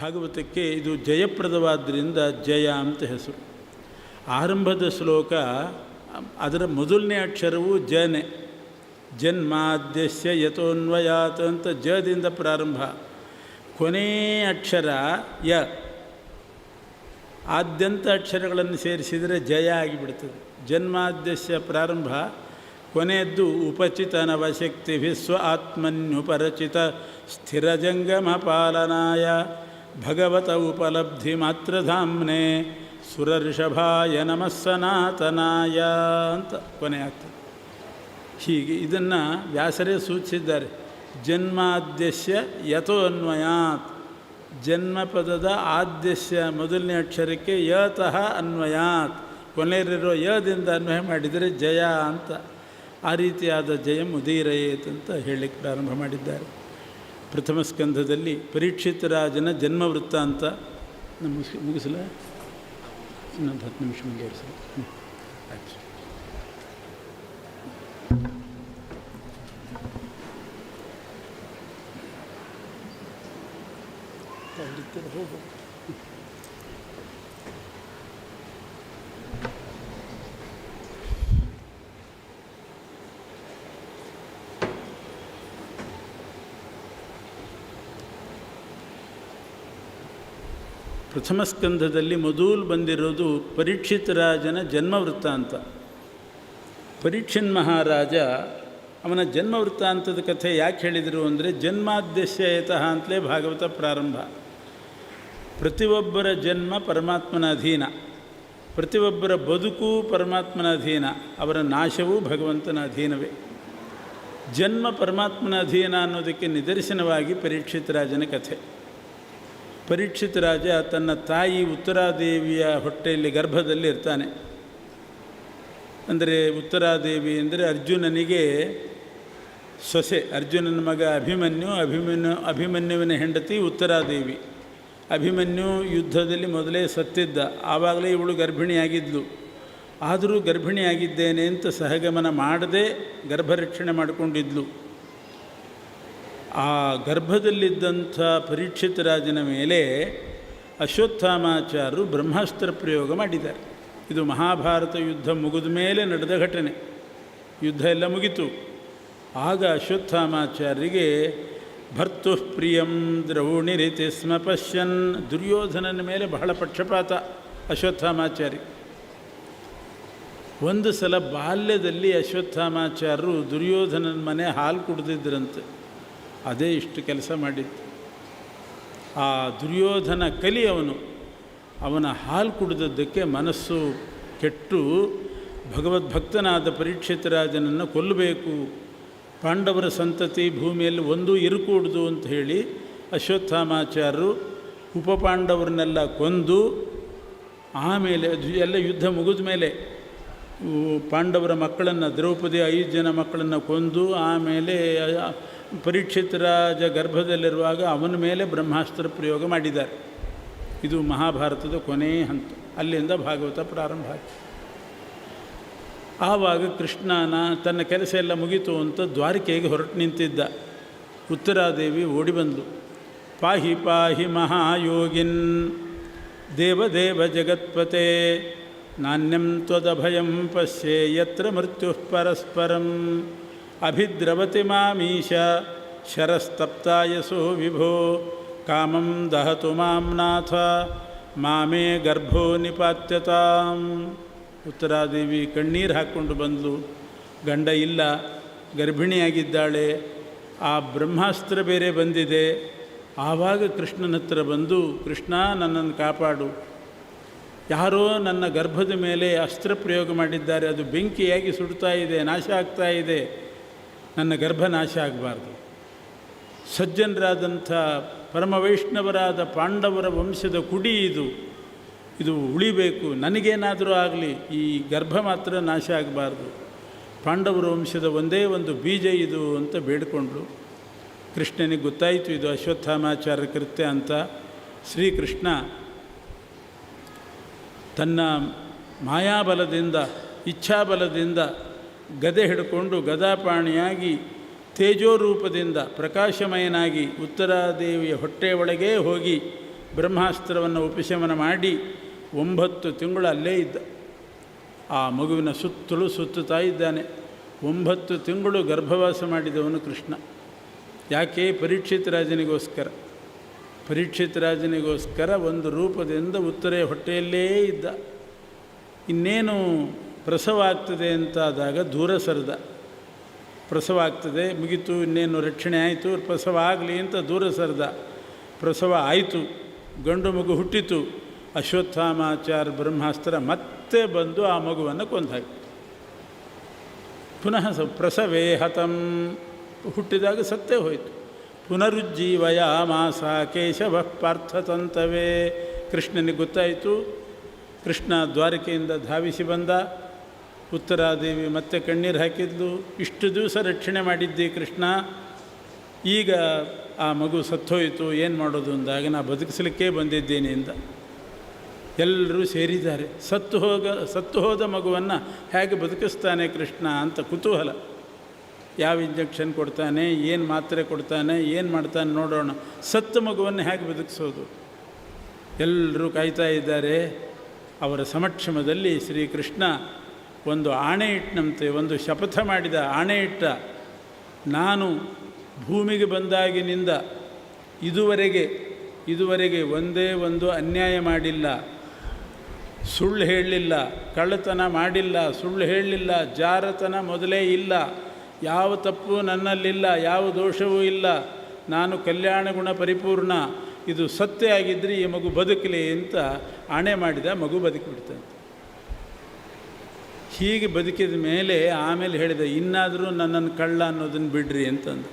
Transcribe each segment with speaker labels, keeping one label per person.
Speaker 1: ಭಾಗವತಕ್ಕೆ ಇದು ಜಯಪ್ರದವಾದ್ದರಿಂದ ಜಯ ಅಂತ ಹೆಸರು. ಆರಂಭದ ಶ್ಲೋಕ, ಅದರ ಮೊದಲನೇ ಅಕ್ಷರವು ಜನೆ. ಜನ್ಮಾದ್ಯಸ್ಯ ಯಥೋನ್ವಯಾತ್ ಅಂತ ಜದಿಂದ ಪ್ರಾರಂಭ. ಕೊನೇ ಅಕ್ಷರ ಯ. ಆದ್ಯಂತ ಅಕ್ಷರಗಳನ್ನು ಸೇರಿಸಿದರೆ ಜಯ ಆಗಿಬಿಡ್ತದೆ. ಜನ್ಮಾದ್ಯಸ್ಯ ಪ್ರಾರಂಭ. ಕೊನೆಯದ್ದು ಉಪಚಿತನವಶಕ್ತಿ ವಿಶ್ವ ಆತ್ಮನ್ಯುಪರಚಿತ ಸ್ಥಿರಜಂಗಮ ಪಾಲನಾಯ ಭಗವತ ಉಪಲಬ್ಧಿ ಮಾತ್ರಧಾಮ್ನೆ ಸುರಋಷಭಾಯ ನಮಃ ಸನಾತನಾಯ ಅಂತ ಕೊನೆ ಆಗ್ತದೆ. ಹೀಗೆ ಇದನ್ನು ವ್ಯಾಸರೇ ಸೂಚಿಸಿದ್ದಾರೆ. ಜನ್ಮಾದ್ಯಸ್ಯ ಯಥೋ ಅನ್ವಯಾತ್ ಜನ್ಮಪದದ ಆದ್ಯಶ್ಯ ಮೊದಲನೇ ಅಕ್ಷರಕ್ಕೆ ಯತಃ ಅನ್ವಯಾತ್. ಕೊನೆಯಲ್ಲಿರೋ ಯದಿಂದ ಅನ್ವಯ ಮಾಡಿದರೆ ಜಯ ಅಂತ. ಆ ರೀತಿಯಾದ ಜಯ ಮುದೀರಯೇತ್ ಅಂತ ಹೇಳಲಿಕ್ಕೆ ಪ್ರಾರಂಭ ಮಾಡಿದ್ದಾರೆ. ಪ್ರಥಮ ಸ್ಕಂಧದಲ್ಲಿ ಪರೀಕ್ಷಿತ ರಾಜನ ಜನ್ಮ ವೃತ್ತಾಂತ ಮುಗಿಸಿ ಮುಗಿಸಲ? ಇನ್ನೊಂದು ಹತ್ತು ನಿಮಿಷ ಮುಂದುವರಿಸಲ ಆಯ್ತು ಹೋಗು ಪ್ರಥಮ ಸ್ಕಂಧದಲ್ಲಿ ಮೊದಲು ಬಂದಿರೋದು ಪರೀಕ್ಷಿತ ರಾಜನ ಜನ್ಮ ವೃತ್ತಾಂತ ಪರೀಕ್ಷನ್ ಮಹಾರಾಜ ಅವನ ಜನ್ಮ ವೃತ್ತಾಂತದ ಕಥೆ ಯಾಕೆ ಹೇಳಿದರು ಅಂದರೆ ಜನ್ಮಾದ್ಯಶಯತಃ ಅಂತಲೇ ಭಾಗವತ ಪ್ರಾರಂಭ. ಪ್ರತಿಯೊಬ್ಬರ ಜನ್ಮ ಪರಮಾತ್ಮನ ಅಧೀನ. ಪ್ರತಿಯೊಬ್ಬರ ಬದುಕು ಪರಮಾತ್ಮನ ಅಧೀನ. ಅವರ ನಾಶವೂ ಭಗವಂತನ ಅಧೀನವೇ. ಜನ್ಮ ಪರಮಾತ್ಮನ ಅಧೀನ ಅನ್ನೋದಕ್ಕೆ ನಿದರ್ಶನವಾಗಿ ಪರೀಕ್ಷಿತ ರಾಜನ ಕಥೆ. ಪರೀಕ್ಷಿತ ರಾಜ ತನ್ನ ತಾಯಿ ಉತ್ತರಾದೇವಿಯ ಹೊಟ್ಟೆಯಲ್ಲಿ ಗರ್ಭದಲ್ಲಿ ಇರ್ತಾನೆ. ಅಂದರೆ ಉತ್ತರಾದೇವಿ ಅಂದರೆ ಅರ್ಜುನನಿಗೆ ಸೊಸೆ, ಅರ್ಜುನನ ಮಗ ಅಭಿಮನ್ಯು ಅಭಿಮನ್ಯು, ಅಭಿಮನ್ಯುವಿನ ಹೆಂಡತಿ ಉತ್ತರಾದೇವಿ. ಅಭಿಮನ್ಯು ಯುದ್ಧದಲ್ಲಿ ಮೊದಲೇ ಸತ್ತಿದ್ದ, ಆವಾಗಲೇ ಇವಳು ಗರ್ಭಿಣಿಯಾಗಿದ್ಲು. ಆದರೂ ಗರ್ಭಿಣಿಯಾಗಿದ್ದೇನೆ ಅಂತ ಸಹಗಮನ ಮಾಡದೆ ಗರ್ಭರಕ್ಷಣೆ ಮಾಡಿಕೊಂಡಿದ್ಲು. ಆ ಗರ್ಭದಲ್ಲಿದ್ದಂಥ ಪರೀಕ್ಷಿತ ರಾಜನ ಮೇಲೆ ಅಶ್ವತ್ಥಾಮಾಚಾರ್ಯರು ಬ್ರಹ್ಮಾಸ್ತ್ರ ಪ್ರಯೋಗ ಮಾಡಿದ್ದಾರೆ. ಇದು ಮಹಾಭಾರತ ಯುದ್ಧ ಮುಗಿದ ಮೇಲೆ ನಡೆದ ಘಟನೆ. ಯುದ್ಧ ಎಲ್ಲ ಮುಗಿತು. ಆಗ ಅಶ್ವತ್ಥಾಮಾಚಾರ್ಯರಿಗೆ ಭರ್ತು ಪ್ರಿಯಂ ದ್ರೌಣಿರಿತಿ ಸ್ಮ ಪಶ್ಯನ್ ದುರ್ಯೋಧನನ ಮೇಲೆ ಬಹಳ ಪಕ್ಷಪಾತ ಅಶ್ವತ್ಥಾಮಾಚಾರಿ. ಒಂದು ಸಲ ಬಾಲ್ಯದಲ್ಲಿ ಅಶ್ವತ್ಥಾಮಾಚಾರ್ಯರು ದುರ್ಯೋಧನನ ಮನೆ ಹಾಲು ಕುಡಿದಿದ್ದರಂತೆ ಅದೇ ಇಷ್ಟು ಕೆಲಸ ಮಾಡಿದ್ದು. ಆ ದುರ್ಯೋಧನ ಕಲಿ ಅವನು, ಅವನ ಹಾಲು ಕುಡಿದದ್ದಕ್ಕೆ ಮನಸ್ಸು ಕೆಟ್ಟು ಭಗವದ್ಭಕ್ತನಾದ ಪರೀಕ್ಷಿತ ರಾಜನನ್ನು ಕೊಲ್ಲಬೇಕು. ಪಾಂಡವರ ಸಂತತಿ ಭೂಮಿಯಲ್ಲಿ ಒಂದೂ ಇರುಕೂಡ್ದು ಅಂತ ಹೇಳಿ ಅಶ್ವತ್ಥಾಮಾಚಾರ್ಯರು ಉಪಪಾಂಡವರನ್ನೆಲ್ಲ ಕೊಂದು ಆಮೇಲೆ ಎಲ್ಲ ಯುದ್ಧ ಮುಗಿದ ಮೇಲೆ ಪಾಂಡವರ ಮಕ್ಕಳನ್ನು, ದ್ರೌಪದಿ ಐದು ಜನ ಮಕ್ಕಳನ್ನು ಕೊಂದು ಆಮೇಲೆ ಪರೀಕ್ಷಿತ ರಾಜ ಗರ್ಭದಲ್ಲಿರುವಾಗ ಅವನ ಮೇಲೆ ಬ್ರಹ್ಮಾಸ್ತ್ರ ಪ್ರಯೋಗ ಮಾಡಿದ್ದಾರೆ. ಇದು ಮಹಾಭಾರತದ ಕೊನೆಯ ಹಂತ. ಅಲ್ಲಿಂದ ಭಾಗವತ ಪ್ರಾರಂಭ ಆಯಿತು. ಆವಾಗ ಕೃಷ್ಣನ ತನ್ನ ಕೆಲಸ ಎಲ್ಲ ಮುಗಿತು ಅಂತ ದ್ವಾರಕೆಗೆ ಹೊರಟು ನಿಂತಿದ್ದ. ಉತ್ತರಾದೇವಿ ಓಡಿ ಬಂದಳು ಪಾಹಿ ಪಾಹಿ ಮಹಾಯೋಗಿನ್ ದೇವದೇವ ಜಗತ್ಪತೆ, ನಾಣ್ಯಂ ತ್ವದಭಯಂ ಪಶ್ಯೆ ಯತ್ರ ಮೃತ್ಯು ಪರಸ್ಪರಂ. ಅಭಿದ್ರವತಿ ಮಾಮೀಶ ಶರಸ್ತಪ್ತಾಯಸೋ ವಿಭೋ, ಕಾಮಂ ದಹತು ಮಾಂ ನಾಥ, ಮಾಮೇ ಗರ್ಭೋ ನಿಪಾತ್ಯತಾಂ. ಉತ್ತರಾದೇವಿ ಕಣ್ಣೀರು ಹಾಕ್ಕೊಂಡು ಬಂದಳು ಗಂಡ, ಇಲ್ಲ, ಗರ್ಭಿಣಿಯಾಗಿದ್ದಾಳೆ. ಆ ಬ್ರಹ್ಮಾಸ್ತ್ರ ಬೇರೆ ಬಂದಿದೆ. ಆವಾಗ ಕೃಷ್ಣನ ಹತ್ರ ಬಂದು, ಕೃಷ್ಣ, ನನ್ನನ್ನು ಕಾಪಾಡು. ಯಾರೋ ನನ್ನ ಗರ್ಭದ ಮೇಲೆ ಅಸ್ತ್ರ ಪ್ರಯೋಗ ಮಾಡಿದ್ದಾರೆ. ಅದು ಬೆಂಕಿಯಾಗಿ ಸುಡ್ತಾ ಇದೆ, ನಾಶ ಆಗ್ತಾ ಇದೆ. ನನ್ನ ಗರ್ಭ ನಾಶ ಆಗಬಾರ್ದು. ಸಜ್ಜನರಾದಂಥ ಪರಮವೈಷ್ಣವರಾದ ಪಾಂಡವರ ವಂಶದ ಕುಡಿ ಇದು. ಇದು ಉಳಿಬೇಕು. ನನಗೇನಾದರೂ ಆಗಲಿ ಈ ಗರ್ಭ ಮಾತ್ರ ನಾಶ ಆಗಬಾರ್ದು. ಪಾಂಡವರ ವಂಶದ ಒಂದೇ ಒಂದು ಬೀಜ ಇದು ಅಂತ ಬೇಡಿಕೊಂಡ್ರು. ಕೃಷ್ಣನಿಗೆ ಗೊತ್ತಾಯಿತು, ಇದು ಅಶ್ವತ್ಥಾಮಾಚಾರ ಕೃತ್ಯ ಅಂತ. ಶ್ರೀಕೃಷ್ಣ ತನ್ನ ಮಾಯಾಬಲದಿಂದ, ಇಚ್ಛಾಬಲದಿಂದ ಗದೆ ಹಿಡ್ಕೊಂಡು ಗದಾಪಾಣಿಯಾಗಿ ತೇಜೋರೂಪದಿಂದ ಪ್ರಕಾಶಮಯನಾಗಿ ಉತ್ತರಾದೇವಿಯ ಹೊಟ್ಟೆ ಒಳಗೇ ಹೋಗಿ ಬ್ರಹ್ಮಾಸ್ತ್ರವನ್ನು ಉಪಶಮನ ಮಾಡಿ ಒಂಬತ್ತು ತಿಂಗಳು ಅಲ್ಲೇ ಇದ್ದ. ಆ ಮಗುವಿನ ಸುತ್ತಲೂ ಸುತ್ತುತ್ತಾ ಇದ್ದಾನೆ. ಒಂಬತ್ತು ತಿಂಗಳು ಗರ್ಭವಾಸ ಮಾಡಿದವನು ಕೃಷ್ಣ. ಯಾಕೆ? ಪರೀಕ್ಷಿತ ರಾಜನಿಗೋಸ್ಕರ. ಪರೀಕ್ಷಿತ ರಾಜನಿಗೋಸ್ಕರ ಒಂದು ರೂಪದಿಂದ ಉತ್ತರೆ ಹೊಟ್ಟೆಯಲ್ಲೇ ಇದ್ದ. ಇನ್ನೇನು ಪ್ರಸವ ಆಗ್ತದೆ ಅಂತಾದಾಗ ದೂರ ಸರಿದ. ಪ್ರಸವ ಆಗ್ತದೆ ಮುಗಿತು, ಇನ್ನೇನು ರಕ್ಷಣೆ ಆಯಿತು, ಪ್ರಸವ ಆಗಲಿ ಅಂತ ದೂರ ಸರಿದ. ಪ್ರಸವ ಆಯಿತು, ಗಂಡು ಮಗು ಹುಟ್ಟಿತು ಅಶ್ವತ್ಥಾಮಾಚಾರ ಬ್ರಹ್ಮಾಸ್ತ್ರ ಮತ್ತೆ ಬಂದು ಆ ಮಗುವನ್ನು ಕೊಂದಾಗ ಪುನಃ ಸ, ಪ್ರಸವೇ ಹತಂ, ಹುಟ್ಟಿದಾಗ ಸತ್ತೇ ಹೋಯಿತು. ಪುನರುಜ್ಜೀವಯ ಮಾಸ ಕೇಶವ ಪಾರ್ಥತಂತವೇ. ಕೃಷ್ಣನಿಗೆ ಗೊತ್ತಾಯಿತು, ಕೃಷ್ಣ ದ್ವಾರಕೆಯಿಂದ ಧಾವಿಸಿ ಬಂದ. ಉತ್ತರಾದೇವಿ ಮತ್ತೆ ಕಣ್ಣೀರು ಹಾಕಿದ್ಲು. ಇಷ್ಟು ದಿವಸ ರಕ್ಷಣೆ ಮಾಡಿದ್ದೆ ಕೃಷ್ಣ. ಈಗ ಆ ಮಗು ಸತ್ತೋಯಿತು, ಏನು ಮಾಡೋದು ಅಂದಾಗ ನಾ ಬದುಕಿಸಲಿಕ್ಕೆ ಬಂದಿದ್ದೇನೆ ಅಂತ. ಎಲ್ಲರೂ ಸೇರಿದ್ದಾರೆ. ಸತ್ತು ಹೋಗ, ಸತ್ತು ಹೋದ ಮಗುವನ್ನು ಹೇಗೆ ಬದುಕಿಸ್ತಾನೆ ಕೃಷ್ಣ ಅಂತ ಕುತೂಹಲ. ಯಾವ ಇಂಜೆಕ್ಷನ್ ಕೊಡ್ತಾನೆ, ಏನು ಮಾತ್ರೆ ಕೊಡ್ತಾನೆ, ಏನು ಮಾಡ್ತಾನೆ ನೋಡೋಣ. ಸತ್ತು ಮಗುವನ್ನು ಹೇಗೆ ಬದುಕಿಸೋದು? ಎಲ್ಲರೂ ಕಾಯ್ತಾ ಇದ್ದಾರೆ. ಅವರ ಸಮಕ್ಷಮದಲ್ಲಿ ಶ್ರೀಕೃಷ್ಣ ಒಂದು ಆಣೆ ಇಟ್ಟನಂತೆ ಒಂದು ಶಪಥ ಮಾಡಿದ ಆಣೆ ಇಟ್ಟ, ನಾನು ಭೂಮಿಗೆ ಬಂದಾಗಿನಿಂದ ಇದುವರೆಗೆ ಇದುವರೆಗೆ ಒಂದೇ ಒಂದು ಅನ್ಯಾಯ ಮಾಡಿಲ್ಲ. ಸುಳ್ಳು ಹೇಳಲಿಲ್ಲ, ಕಳ್ಳತನ ಮಾಡಿಲ್ಲ, ಸುಳ್ಳು ಹೇಳಲಿಲ್ಲ, ಜಾರತನ ಮೊದಲೇ ಇಲ್ಲ. ಯಾವ ತಪ್ಪು ನನ್ನಲ್ಲಿಲ್ಲ, ಯಾವ ದೋಷವೂ ಇಲ್ಲ. ನಾನು ಕಲ್ಯಾಣ ಗುಣ ಪರಿಪೂರ್ಣ. ಇದು ಸತ್ಯ ಆಗಿದ್ದರೆ ಈ ಮಗು ಬದುಕಲಿ ಅಂತ ಆಣೆ ಮಾಡಿದ ಮಗು ಬದುಕಿಬಿಡ್ತಂತೆ. ಹೀಗೆ ಬದುಕಿದ ಮೇಲೆ ಆಮೇಲೆ ಹೇಳಿದ, ಇನ್ನಾದರೂ ನನ್ನನ್ನು ಕಳ್ಳ ಅನ್ನೋದನ್ನು ಬಿಡ್ರಿ ಅಂತಂದು.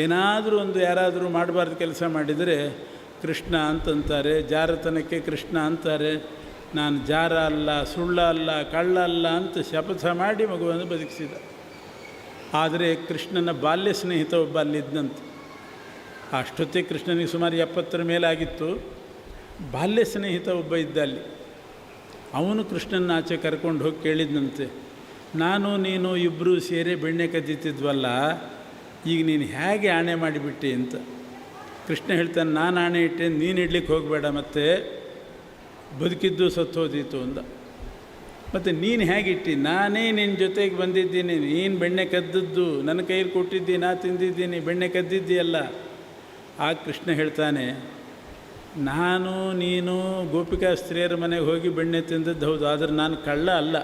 Speaker 1: ಏನಾದರೂ ಒಂದು ಯಾರಾದರೂ ಮಾಡಬಾರ್ದು ಕೆಲಸ ಮಾಡಿದರೆ ಕೃಷ್ಣ ಅಂತಂತಾರೆ, ಜಾರತನಕ್ಕೆ ಕೃಷ್ಣ ಅಂತಾರೆ, ನಾನು ಜಾರ ಅಲ್ಲ, ಸುಳ್ಳ ಅಲ್ಲ, ಕಳ್ಳ ಅಲ್ಲ ಅಂತ ಶಪಥ ಮಾಡಿ ಮಗುವನ್ನು ಬದುಕಿಸಿದ. ಆದರೆ ಕೃಷ್ಣನ ಬಾಲ್ಯ ಸ್ನೇಹಿತ ಒಬ್ಬ ಅಲ್ಲಿದ್ದಂತೆ ಅಷ್ಟೊತ್ತಿಗೆ ಕೃಷ್ಣನಿಗೆ ಸುಮಾರು ಎಪ್ಪತ್ತರ ಮೇಲಾಗಿತ್ತು. ಬಾಲ್ಯ ಸ್ನೇಹಿತ ಒಬ್ಬ ಇದ್ದ ಅಲ್ಲಿ. ಅವನು ಕೃಷ್ಣನ ಆಚೆ ಕರ್ಕೊಂಡು ಹೋಗಿ ಕೇಳಿದ್ನಂತೆ. ನಾನು, ನೀನು ಇಬ್ಬರು ಸೇರಿ ಬೆಣ್ಣೆ ಕದ್ದಿತ್ತಿದ್ವಲ್ಲ ಈಗ ನೀನು ಹೇಗೆ ಆಣೆ ಮಾಡಿಬಿಟ್ಟಿ ಅಂತ. ಕೃಷ್ಣ ಹೇಳ್ತಾನೆ, ನಾನು ಆಣೆ ಇಟ್ಟೆ, ನೀನು ಇಡ್ಲಿಕ್ಕೆ ಹೋಗಬೇಡ ಮತ್ತೆ, ಬದುಕಿದ್ದು ಸತ್ತೋದಿತ್ತು ಅಂದ. ಮತ್ತು ನೀನು ಹೇಗಿಟ್ಟಿ ನಾನೇ ನಿನ್ನ ಜೊತೆಗೆ ಬಂದಿದ್ದೀನಿ, ನೀನು ಬೆಣ್ಣೆ ಕದ್ದದ್ದು, ನನ್ನ ಕೈಯಲ್ಲಿ ಕೊಟ್ಟಿದ್ದಿ, ನಾ ತಿಂದಿದ್ದೀನಿ, ಬೆಣ್ಣೆ ಕದ್ದಿದ್ದೀಯಲ್ಲ. ಆ ಕೃಷ್ಣ ಹೇಳ್ತಾನೆ ನಾನು, ನೀನು, ಗೋಪಿಕಾ ಸ್ತ್ರೀಯರ ಮನೆಗೆ ಹೋಗಿ ಬೆಣ್ಣೆ ತಿಂದದ್ದು ಹೌದು, ಆದರೆ ನಾನು ಕಳ್ಳ ಅಲ್ಲ.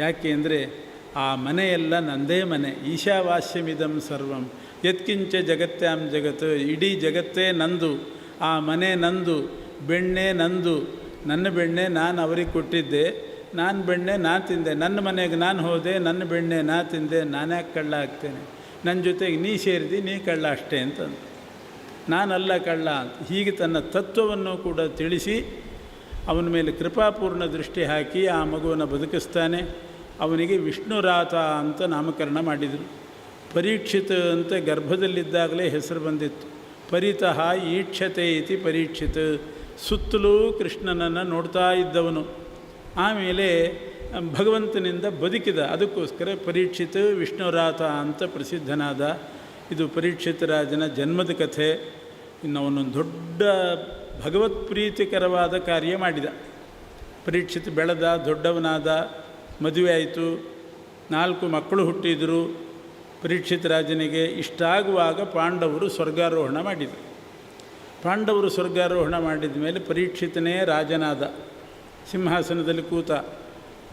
Speaker 1: ಯಾಕೆ ಅಂದರೆ, ಆ ಮನೆಯೆಲ್ಲ ನಂದೇ ಮನೆ. ಈಶಾವಾಸ್ಯಮಿದಂ ಸರ್ವಂ. ಯತ್ಕಿಂಚ ಜಗತ್ಯಾಂ ಜಗತ್ತು ಇಡೀ ಜಗತ್ತೇ ನಂದು, ಆ ಮನೆ ನಂದು, ಬೆಣ್ಣೆ ನಂದು. ನನ್ನ ಬೆಣ್ಣೆ ನಾನು ಅವರಿಗೆ ಕೊಟ್ಟಿದ್ದೆ. ನಾನು ಬೆಣ್ಣೆ ನಾ ತಿಂದೆ. ನನ್ನ ಮನೆಗೆ ನಾನು ಹೋದೆ, ನನ್ನ ಬೆಣ್ಣೆ ನಾ ತಿಂದೆ. ನಾನ್ಯಾಕೆ ಕಳ್ಳ ಆಗ್ತೇನೆ? ನನ್ನ ಜೊತೆಗೆ ನೀ ಸೇರಿದಿ, ನೀ ಕಳ್ಳ ಅಷ್ಟೇ ಅಂತಂದು. ನಾನಲ್ಲ ಕಳ್ಳ ಹೀಗೆ ತನ್ನ ತತ್ವವನ್ನು ಕೂಡ ತಿಳಿಸಿ ಅವನ ಮೇಲೆ ಕೃಪಾಪೂರ್ಣ ದೃಷ್ಟಿ ಹಾಕಿ ಆ ಮಗುವನ್ನು ಬದುಕಿಸ್ತಾನೆ. ಅವನಿಗೆ ವಿಷ್ಣುರಾತ ಅಂತ ನಾಮಕರಣ ಮಾಡಿದರು. ಪರೀಕ್ಷಿತ ಅಂತ ಗರ್ಭದಲ್ಲಿದ್ದಾಗಲೇ ಹೆಸರು ಬಂದಿತ್ತು. ಪರಿತಃ ಈಕ್ಷತೆ ಇತಿ ಪರೀಕ್ಷಿತ. ಸುತ್ತಲೂ ಕೃಷ್ಣನನ್ನು ನೋಡ್ತಾ ಇದ್ದವನು. ಆಮೇಲೆ ಭಗವಂತನಿಂದ ಬದುಕಿದ. ಅದಕ್ಕೋಸ್ಕರ ಪರೀಕ್ಷಿತ ವಿಷ್ಣುರಾತ ಅಂತ ಪ್ರಸಿದ್ಧನಾದ ಇದು ಪರೀಕ್ಷಿತ ರಾಜನ ಜನ್ಮದ ಕಥೆ. ಇನ್ನು ಅವನೊಂದು ದೊಡ್ಡ ಭಗವತ್ ಪ್ರೀತಿಕರವಾದ ಕಾರ್ಯ ಮಾಡಿದ. ಪರೀಕ್ಷಿತ ಬೆಳೆದ, ದೊಡ್ಡವನಾದ, ಮದುವೆ ಆಯಿತು. ನಾಲ್ಕು ಮಕ್ಕಳು ಹುಟ್ಟಿದರು. ಪರೀಕ್ಷಿತ ರಾಜನಿಗೆ ಇಷ್ಟಾಗುವಾಗ ಪಾಂಡವರು ಸ್ವರ್ಗಾರೋಹಣ ಮಾಡಿದರು. ಪಾಂಡವರು ಸ್ವರ್ಗಾರೋಹಣ ಮಾಡಿದ ಮೇಲೆ ಪರೀಕ್ಷಿತನೇ ರಾಜನಾದ. ಸಿಂಹಾಸನದಲ್ಲಿ ಕೂತ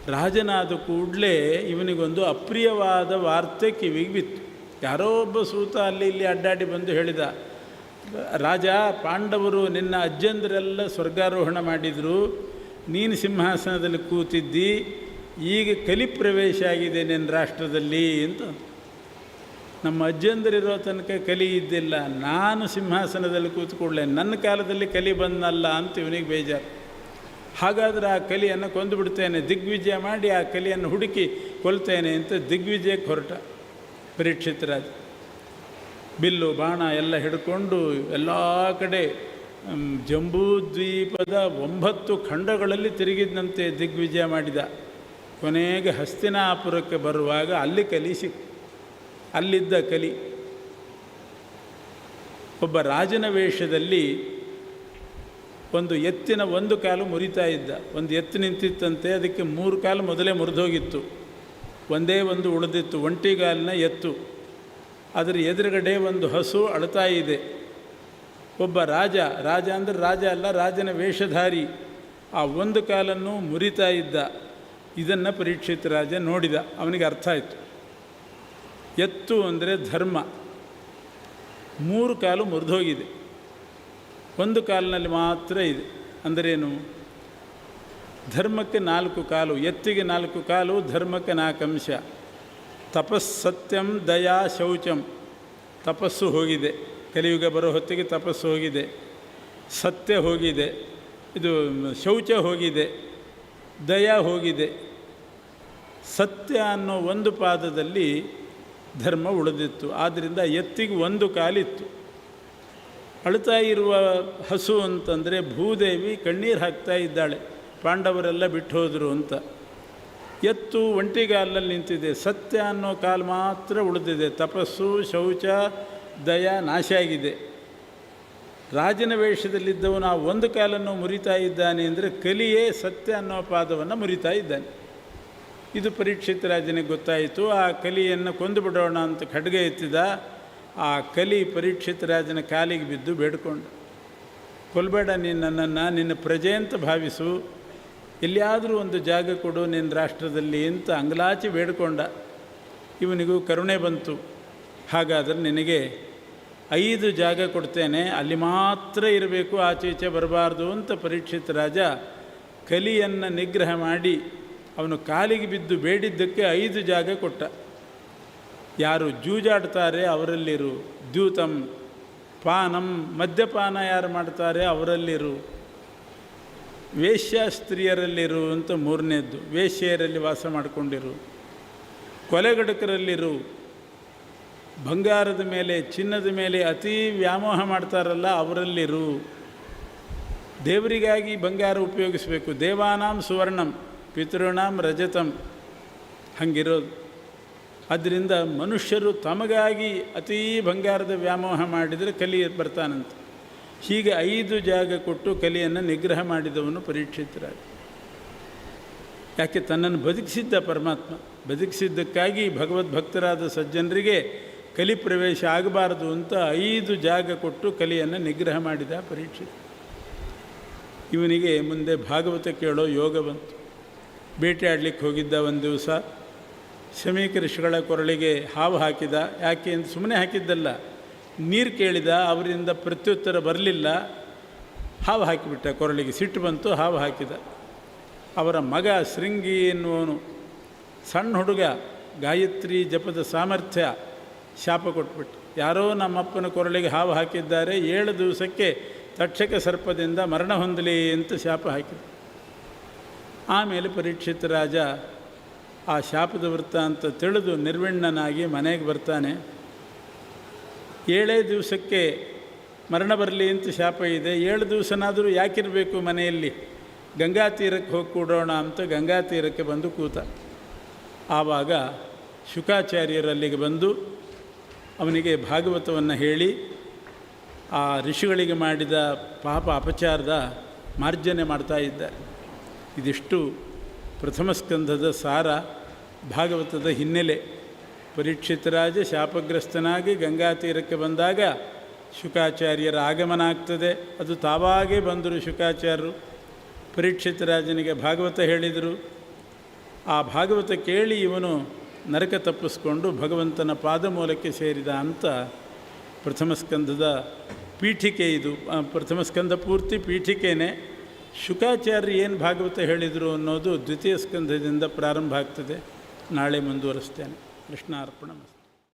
Speaker 1: ರಾಜನಾದ ಕೂಡಲೇ ಇವನಿಗೊಂದು ಅಪ್ರಿಯವಾದ ವಾರ್ತೆ ಕಿವಿಗೆ ಬಿತ್ತು. ಯಾರೋ ಒಬ್ಬ ಸೂತ ಅಲ್ಲಿ ಇಲ್ಲಿ ಅಡ್ಡಾಡಿ ಬಂದು ಹೇಳಿದ, ರಾಜ, ಪಾಂಡವರು ನಿನ್ನ ಅಜ್ಜಂದರೆಲ್ಲ ಸ್ವರ್ಗಾರೋಹಣ ಮಾಡಿದರು. ನೀನು ಸಿಂಹಾಸನದಲ್ಲಿ ಕೂತಿದ್ದಿ. ಈಗ ಕಲಿ ಪ್ರವೇಶ ಆಗಿದೆ ನಿನ್ನ ರಾಷ್ಟ್ರದಲ್ಲಿ ಅಂತ. ನಮ್ಮ ಅಜ್ಜಂದರಿರೋ ತನಕ ಕಲಿ ಇದ್ದಿಲ್ಲ. ನಾನು ಸಿಂಹಾಸನದಲ್ಲಿ ಕೂತ್ಕೊಳ್ಳೆ ನನ್ನ ಕಾಲದಲ್ಲಿ ಕಲಿ ಬಂದಲ್ಲ ಅಂತ ಇವನಿಗೆ ಬೇಜಾರು. ಹಾಗಾದರೆ ಆ ಕಲಿಯನ್ನು ಕೊಂದುಬಿಡ್ತೇನೆ, ದಿಗ್ವಿಜಯ ಮಾಡಿ ಆ ಕಲಿಯನ್ನು ಹುಡುಕಿ ಕೊಲ್ತೇನೆ ಅಂತ ದಿಗ್ವಿಜಯಕ್ಕೆ ಹೊರಟ. ಪರೀಕ್ಷಿತ ರಾಜ ಬಿಲ್ಲು, ಬಾಣ ಎಲ್ಲ ಹಿಡ್ಕೊಂಡು ಎಲ್ಲ ಕಡೆ ಜಂಬೂ ದ್ವೀಪದ ಒಂಬತ್ತು ಖಂಡಗಳಲ್ಲಿ ತಿರುಗಿದಂತೆ ದಿಗ್ವಿಜಯ ಮಾಡಿದ. ಕೊನೆಗೆ ಹಸ್ತಿನಾಪುರಕ್ಕೆ ಬರುವಾಗ ಅಲ್ಲಿ ಕಲಿ ಸಿಕ್ತು ಅಲ್ಲಿದ್ದ ಕಲಿ. ಒಬ್ಬ ರಾಜನ ವೇಷದಲ್ಲಿ ಒಂದು ಎತ್ತಿನ ಒಂದು ಕಾಲು ಮುರಿತಾ ಇದ್ದ. ಒಂದು ಎತ್ತು ನಿಂತಿತ್ತಂತೆ, ಅದಕ್ಕೆ ಮೂರು ಕಾಲು ಮೊದಲೇ ಮುರಿದೋಗಿತ್ತು. ಒಂದೇ ಒಂದು ಉಳಿದಿತ್ತು, ಒಂಟಿಗಾಲಿನ ಎತ್ತು. ಅದರ ಎದುರುಗಡೆ ಒಂದು ಹಸು ಅಳ್ತಾ ಇದೆ. ಒಬ್ಬ ರಾಜ ರಾಜ ಅಂದರೆ ರಾಜ ಅಲ್ಲ, ರಾಜನ ವೇಷಧಾರಿ. ಆ ಒಂದು ಕಾಲನ್ನು ಮುರಿತಾ ಇದ್ದ. ಇದನ್ನು ಪರೀಕ್ಷಿತ ರಾಜ ನೋಡಿದ. ಅವನಿಗೆ ಅರ್ಥ ಆಯಿತು. ಎತ್ತು ಅಂದರೆ ಧರ್ಮ. ಮೂರು ಕಾಲು ಮುರಿದೋಗಿದೆ. ಒಂದು ಕಾಲಿನಲ್ಲಿ ಮಾತ್ರ ಇದೆ. ಅಂದರೇನು? ಧರ್ಮಕ್ಕೆ ನಾಲ್ಕು ಕಾಲು, ಎತ್ತಿಗೆ ನಾಲ್ಕು ಕಾಲು, ಧರ್ಮಕ್ಕೆ ನಾಲ್ಕು ಅಂಶ. ತಪಸ್ಸತ್ಯಂ ದಯಾ ಶೌಚಂ. ತಪಸ್ಸು ಹೋಗಿದೆ. ಕಲಿಯುಗ ಬರೋ ಹೊತ್ತಿಗೆ ತಪಸ್ಸು ಹೋಗಿದೆ. ಸತ್ಯ ಹೋಗಿದೆ. ಇದು ಶೌಚ ಹೋಗಿದೆ. ದಯ ಹೋಗಿದೆ. ಸತ್ಯ ಅನ್ನೋ ಒಂದು ಪಾದದಲ್ಲಿ ಧರ್ಮ ಉಳಿದಿತ್ತು. ಆದ್ದರಿಂದ ಎತ್ತಿಗೆ ಒಂದು ಕಾಲಿತ್ತು. ಅಳ್ತಾ ಇರುವ ಹಸು ಅಂತಂದರೆ ಭೂದೇವಿ ಕಣ್ಣೀರು ಹಾಕ್ತಾ ಇದ್ದಾಳೆ. ಪಾಂಡವರೆಲ್ಲ ಬಿಟ್ಟು ಹೋದರು ಅಂತ. ಎತ್ತು ಒಂಟಿಗಾಲಲ್ಲಿ ನಿಂತಿದೆ. ಸತ್ಯ ಅನ್ನೋ ಕಾಲು ಮಾತ್ರ ಉಳಿದಿದೆ. ತಪಸ್ಸು, ಶೌಚ, ದಯ ನಾಶ ಆಗಿದೆ. ರಾಜನ ವೇಷದಲ್ಲಿದ್ದವನು ಆ ಒಂದು ಕಾಲನ್ನು ಮುರಿತಾ ಇದ್ದಾನೆ ಅಂದರೆ ಕಲಿಯೇ ಸತ್ಯ ಅನ್ನೋ ಪಾದವನ್ನು ಮುರಿತಾ ಇದ್ದಾನೆ. ಇದು ಪರೀಕ್ಷಿತ ರಾಜನಿಗೆ ಗೊತ್ತಾಯಿತು. ಆ ಕಲಿಯನ್ನು ಕೊಂದು ಬಿಡೋಣ ಅಂತ ಖಡ್ಗ ಎತ್ತಿದ ಆ ಕಲಿ ಪರೀಕ್ಷಿತ ರಾಜನ ಕಾಲಿಗೆ ಬಿದ್ದು ಬೇಡ್ಕೊಂಡು. ಕೊಲ್ಬೇಡ ನೀನು ನನ್ನನ್ನು, ನಿನ್ನ ಪ್ರಜೆ ಅಂತ ಭಾವಿಸು. ಎಲ್ಲಿಯಾದರೂ ಒಂದು ಜಾಗ ಕೊಡು ನಿನ್ನ ರಾಷ್ಟ್ರದಲ್ಲಿ ಅಂತ ಅಂಗಲಾಚಿ ಬೇಡಿಕೊಂಡ. ಇವನಿಗೂ ಕರುಣೆ ಬಂತು. ಹಾಗಾದರೆ ನಿನಗೆ ಐದು ಜಾಗ ಕೊಡ್ತೇನೆ. ಅಲ್ಲಿ ಮಾತ್ರ ಇರಬೇಕು, ಆಚೆ ಈಚೆ ಬರಬಾರ್ದು ಅಂತ ಪರೀಕ್ಷಿತ ರಾಜ ಕಲಿಯನ್ನು ನಿಗ್ರಹ ಮಾಡಿ ಅವನು ಕಾಲಿಗೆ ಬಿದ್ದು ಬೇಡಿದ್ದಕ್ಕೆ ಐದು ಜಾಗ ಕೊಟ್ಟ. ಯಾರು ಜೂಜಾಡ್ತಾರೆ ಅವರಲ್ಲಿರು. ದ್ಯೂತಂ ಪಾನಂ ಮದ್ಯಪಾನ ಯಾರು ಮಾಡ್ತಾರೆ ಅವರಲ್ಲಿರು. ವೇಶ್ಯ ಸ್ತ್ರೀಯರಲ್ಲಿರು ಅಂತ ಮೂರನೇದ್ದು. ವೇಶ್ಯೆಯರಲ್ಲಿ ವಾಸ ಮಾಡಿಕೊಂಡಿರು. ಕೊಲೆಗಡಕರಲ್ಲಿರು. ಬಂಗಾರದ ಮೇಲೆ, ಚಿನ್ನದ ಮೇಲೆ ಅತಿ ವ್ಯಾಮೋಹ ಮಾಡ್ತಾರಲ್ಲ ಅವರಲ್ಲಿರು. ದೇವರಿಗಾಗಿ ಬಂಗಾರ ಉಪಯೋಗಿಸಬೇಕು. ದೇವಾನಾಂ ಸುವರ್ಣಂ, ಪಿತೃಣಾಂ ರಜತಂ. ಹಂಗಿರೋದು. ಅದರಿಂದ ಮನುಷ್ಯರು ತಮಗಾಗಿ ಅತೀ ಬಂಗಾರದ ವ್ಯಾಮೋಹ ಮಾಡಿದರೆ ಕಲಿ ಬರ್ತಾನಂತೆ. ಹೀಗೆ ಐದು ಜಾಗ ಕೊಟ್ಟು ಕಲಿಯನ್ನು ನಿಗ್ರಹ ಮಾಡಿದವನು ಪರೀಕ್ಷಿತರಾಗ. ಯಾಕೆ ತನ್ನನ್ನು ಬದುಕಿಸಿದ್ದ ಪರಮಾತ್ಮ, ಬದುಕಿಸಿದ್ದಕ್ಕಾಗಿ ಭಗವದ್ಭಕ್ತರಾದ ಸಜ್ಜನರಿಗೆ ಕಲಿ ಪ್ರವೇಶ ಆಗಬಾರದು ಅಂತ ಐದು ಜಾಗ ಕೊಟ್ಟು ಕಲಿಯನ್ನು ನಿಗ್ರಹ ಮಾಡಿದ ಪರೀಕ್ಷಿತ. ಇವನಿಗೆ ಮುಂದೆ ಭಾಗವತ ಕೇಳೋ ಯೋಗ ಬಂತು. ಬೇಟೆಯಾಡಲಿಕ್ಕೆ ಹೋಗಿದ್ದ ಒಂದು ದಿವಸ, ಶಮೀಕ ಋಷಿಗಳ ಕೊರಳಿಗೆ ಹಾವು ಹಾಕಿದ, ಯಾಕೆ ಅಂತ ಸುಮ್ಮನೆ ಹಾಕಿದ್ದಲ್ಲ ನೀರು ಕೇಳಿದ, ಅವರಿಂದ ಪ್ರತ್ಯುತ್ತರ ಬರಲಿಲ್ಲ. ಹಾವು ಹಾಕಿಬಿಟ್ಟ, ಕೊರಳಿಗೆ ಸಿಟ್ಟು ಬಂತು, ಹಾವು ಹಾಕಿದ. ಅವರ ಮಗ ಶೃಂಗಿ ಎನ್ನುವನು ಸಣ್ಣ ಹುಡುಗ, ಗಾಯತ್ರಿ ಜಪದ ಸಾಮರ್ಥ್ಯ ಶಾಪ ಕೊಟ್ಬಿಟ್ಟು. ಯಾರೋ ನಮ್ಮಪ್ಪನ ಕೊರಳಿಗೆ ಹಾವು ಹಾಕಿದ್ದಾರೆ, ಏಳು ದಿವಸಕ್ಕೆ ತಕ್ಷಕ ಸರ್ಪದಿಂದ ಮರಣ ಹೊಂದಲಿ ಅಂತ ಶಾಪ ಹಾಕಿದ ಆಮೇಲೆ ಪರೀಕ್ಷಿತ ರಾಜ ಆ ಶಾಪದ ವೃತ್ತ ಅಂತ ತಿಳಿದು ನಿರ್ವಿಣ್ಣನಾಗಿ ಮನೆಗೆ ಬರ್ತಾನೆ. ಏಳೇ ದಿವಸಕ್ಕೆ ಮರಣ ಬರಲಿ ಅಂತ ಶಾಪ ಇದೆ. ಏಳು ದಿವಸನಾದರೂ ಯಾಕಿರಬೇಕು ಮನೆಯಲ್ಲಿ? ಗಂಗಾ ತೀರಕ್ಕೆ ಹೋಗಿ ಕೂಡೋಣ ಅಂತ ಗಂಗಾ ತೀರಕ್ಕೆ ಬಂದು ಕೂತ. ಆವಾಗ ಶುಕಾಚಾರ್ಯರಲ್ಲಿಗೆ ಬಂದು ಅವನಿಗೆ ಭಾಗವತವನ್ನು ಹೇಳಿ, ಆ ಋಷಿಗಳಿಗೆ ಮಾಡಿದ ಪಾಪ ಅಪಚಾರದ ಮಾರ್ಜನೆ ಮಾಡ್ತಾ ಇದ್ದ ಇದಿಷ್ಟು ಪ್ರಥಮ ಸ್ಕಂಧದ ಸಾರ ಭಾಗವತದ ಹಿನ್ನೆಲೆ. ಪರೀಕ್ಷಿತರಾಜ ಶಾಪಗ್ರಸ್ತನಾಗಿ ಗಂಗಾ ತೀರಕ್ಕೆ ಬಂದಾಗ ಶುಕಾಚಾರ್ಯರ ಆಗಮನ ಆಗ್ತದೆ. ಅದು ತಾವಾಗೇ ಬಂದರು ಶುಕಾಚಾರ್ಯರು. ಪರೀಕ್ಷಿತರಾಜನಿಗೆ ಭಾಗವತ ಹೇಳಿದರು. ಆ ಭಾಗವತ ಕೇಳಿ ಇವನು ನರಕ ತಪ್ಪಿಸ್ಕೊಂಡು ಭಗವಂತನ ಪಾದ ಮೂಲಕ್ಕೆ ಸೇರಿದ ಅಂತ ಪ್ರಥಮ ಸ್ಕಂದದ ಪೀಠಿಕೆ ಇದು. ಪ್ರಥಮ ಸ್ಕಂದ ಪೂರ್ತಿ ಪೀಠಿಕೆನೇ. ಶುಕಾಚಾರ್ಯ ಏನು ಭಾಗವತ ಹೇಳಿದರು ಅನ್ನೋದು ದ್ವಿತೀಯ ಸ್ಕಂದದಿಂದ ಪ್ರಾರಂಭ ಆಗ್ತದೆ. ನಾಳೆ ಮುಂದುವರಿಸ್ತೇನೆ. कृष्णार्पणमस्तु